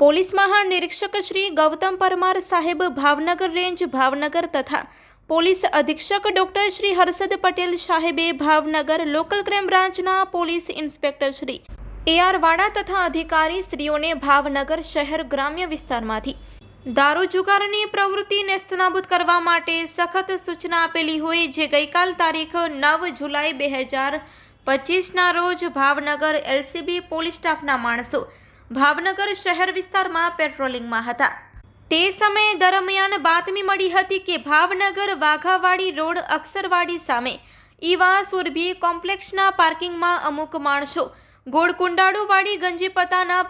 Police મહાનિરીક્ષક શ્રી ગૌતમ પરમાર સાહેબ Bhavnagar range Bhavnagar તથા પોલીસ અધિક્ષક ડોક્ટર શ્રી હર્ષદ પટેલ સાહેબે ભાવનગર લોકલ ક્રાઇમ બ્રાન્ચના police inspector Shri A R Vada તથા અધિકારી શ્રીઓને ભાવનગર શહેર ગ્રામ્ય વિસ્તારમાંથી દારૂ જુગારની પ્રવૃત્તિ નેસ્તનાબૂદ કરવા માટે સખત સૂચના આપેલી હોય જે ગઈકાલ તારીખ નવ જુલાઈ બે હજાર પચીસના રોજ ભાવનગર એલસીબી પોલીસ સ્ટાફના માણસો ભાવનગર શહેર વિસ્તારમાં પેટ્રોલિંગમાં હતા. તે સમયે દરમિયાન બાતમી મળી હતી કે ભાવનગર વાઘાવાડી રોડ અક્ષરવાડી સામે ઈવા સુરભી કોમ્પ્લેક્ષના પાર્કિંગમાં અમુક માણસો ગોળ કુંડાળુવાળી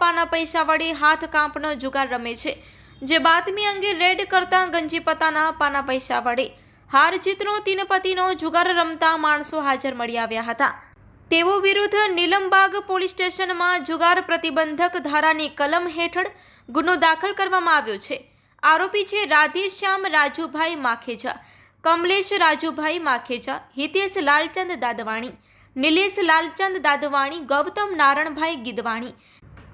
પાના પૈસા વડે હાથ કાંપનો જુગાર રમે છે, જે બાતમી અંગે રેડ કરતા ગંજીપતાના પાના પૈસા વડે હાર જીતનો તીનપતિનો જુગાર રમતા માણસો હાજર મળી આવ્યા હતા. તેઓ વિરુદ્ધ નીલમબાગ પોલીસ સ્ટેશનમાં જુગાર પ્રતિબંધક ધારાની કલમ હેઠળ ગુનો દાખલ કરવામાં આવ્યો છે. આરોપી છે રાધેશ્યામ રાજુભાઈ માખેજા, કમલેશ રાજુભાઈ માખેજા, હિતેશ લાલચંદ દાદવાણી, નિલેશ લાલચંદ દાદવાણી, ગૌતમ નારણભાઈ ગીદવાણી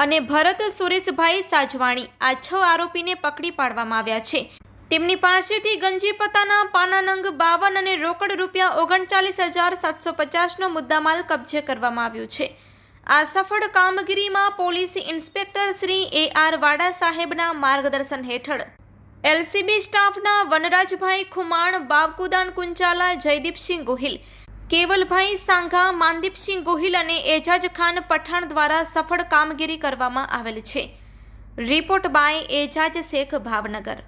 અને ભરત સુરેશભાઈ સાજવાણી આ છ આરોપીને પકડી પાડવામાં આવ્યા છે. તેમની પાસેથી ગંજી પાના પાનાનંગ બાવન અને રોકડ રૂપિયા ઓગણચાલીસ હજાર સાતસો પચાસનો મુદ્દામાલ કબજે કરવામાં આવ્યો છે. આ સફળ કામગીરીમાં police inspector Shri A R Vada સાહેબના માર્ગદર્શન હેઠળ એલસીબી સ્ટાફના વનરાજભાઈ ખુમાણ, બાવકુદાન કુંચાલા, જયદીપસિંહ ગોહિલ, કેવલભાઈ સાંઘા, માનદીપસિંહ ગોહિલ અને એજાજ ખાન પઠાણ દ્વારા સફળ કામગીરી કરવામાં આવેલ છે. Report by Ejaz Shaikh Bhavnagar.